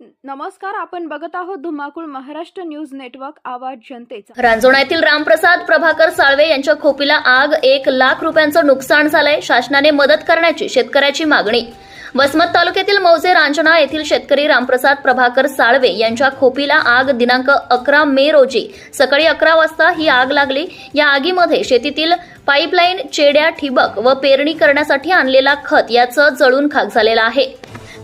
नमस्कार आपण बघत आहोत धुमाकूळ महाराष्ट्र न्यूज नेटवर्क आवाज जनतेचा. रांजोणा येथील रामप्रसाद प्रभाकर साळवे यांच्या खोपीला आग एक लाख रुपयांचं नुकसान झालंय शासनाने मदत करण्याची शेतकऱ्याची मागणी. वसमत तालुक्यातील मौजे रांजणा येथील शेतकरी रामप्रसाद प्रभाकर साळवे यांच्या खोपीला आग दिनांक अकरा मे रोजी. सकाळी अकरा वाजता ही आग लागली. या आगीमध्ये शेतीतील पाईपलाईन चेड्या ठिबक व पेरणी करण्यासाठी आणलेला खत याचं जळून खाक झालेला आहे.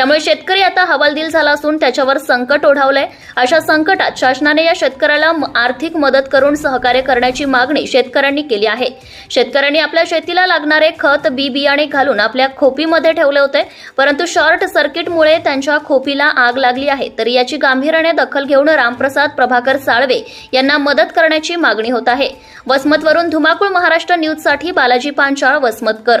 त्यामुळे शेतकरी आता हवालदिल झाला असून त्याच्यावर संकट ओढावलंय. अशा संकटात शासनाने या शेतकऱ्याला म- आर्थिक मदत करून सहकार्य करण्याची मागणी शेतकऱ्यांनी केली आहे. शेतकऱ्यांनी आपल्या शेतीला लागणारे खत बी बियाणे घालून आपल्या खोपीमध्ये ठेवले होते. परंतु शॉर्ट सर्किटमुळे त्यांच्या खोपीला आग लागली आहे. तरी याची गांभीर्याने दखल घेऊन रामप्रसाद प्रभाकर साळवे यांना मदत करण्याची मागणी होत आहे. वसमतवरून धुमाकूळ महाराष्ट्र न्यूजसाठी बालाजी पांचाळ वसमतकर.